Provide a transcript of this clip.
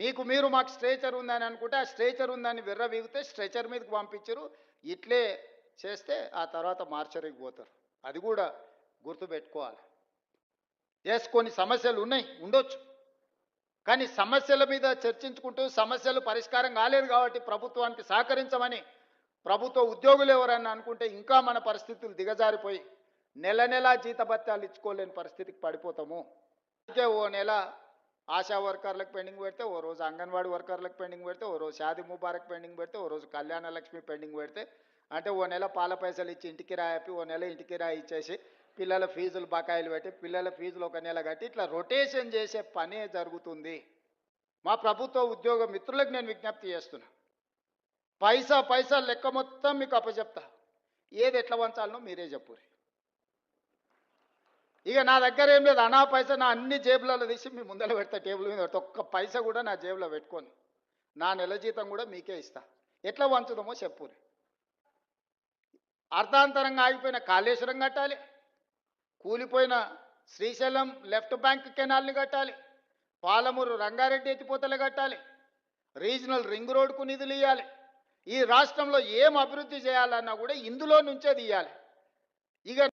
మీకు మీరు మాకు స్ట్రేచర్ ఉందని అనుకుంటే ఆ స్ట్రేచర్ ఉందని విర్ర వీగితే స్ట్రెచర్ మీదకి పంపించరు. ఇట్లే చేస్తే ఆ తర్వాత మార్చరికి పోతారు. అది కూడా గుర్తుపెట్టుకోవాలి ఎస్ కొన్ని సమస్యలు ఉన్నాయి ఉండొచ్చు. కానీ సమస్యల మీద చర్చించుకుంటూ సమస్యలు పరిష్కారం కాలేదు కాబట్టి ప్రభుత్వానికి సహకరించమని ప్రభుత్వ ఉద్యోగులు ఎవరన్నా అనుకుంటే ఇంకా మన పరిస్థితులు దిగజారిపోయి నెల నెలా జీతభత్యాలు ఇచ్చుకోలేని పరిస్థితికి పడిపోతాము. అయితే ఓ నెల ఆశా వర్కర్లకు పెండింగ్ పెడితే ఓ రోజు అంగన్వాడీ వర్కర్లకు పెండింగ్ పెడితే ఓ రోజు షాది ముబారక్ పెండింగ్ పెడితే ఓ రోజు కళ్యాణ లక్ష్మి పెండింగ్ పెడితే అంటే ఓ నెల పాల పైసలు ఇచ్చి ఇంటికి రాయపి ఓ నెల ఇంటికి రాయి ఇచ్చేసి పిల్లల ఫీజులు బకాయిలు పెట్టి పిల్లల ఫీజులు ఒక నెల కట్టి ఇట్లా రొటేషన్ చేసే పనే జరుగుతుంది. మా ప్రభుత్వ ఉద్యోగ మిత్రులకు నేను విజ్ఞప్తి చేస్తున్నా. పైసా పైసా లెక్క మొత్తం మీకు అప్పచెప్తా. ఏది ఎట్లా వంచాలనో మీరే చెప్పురి ఇక నా దగ్గర ఏం లేదు. అనా పైసా నా అన్ని జేబులలో తీసి మీ ముందర పెడతా టేబుల్ మీద పెడతా. ఒక్క పైసా కూడా నా జేబులో పెట్టుకొని. నా నెల జీతం కూడా మీకే ఇస్తా. ఎట్లా వంచుదామో చెప్పురి అర్ధాంతరంగా ఆగిపోయిన కాళేశ్వరం కట్టాలి. కూలిపోయిన శ్రీశైలం లెఫ్ట్ బ్యాంక్ కెనాల్ని కట్టాలి. పాలమూరు రంగారెడ్డి ఎత్తిపోతలు కట్టాలి. రీజనల్ రింగ్ రోడ్కు నిధులు ఇవ్వాలి ఈ రాష్ట్రంలో ఏం అభివృద్ధి చేయాలన్నా కూడా ఇందులో నుంచే తీయాలి. ఇక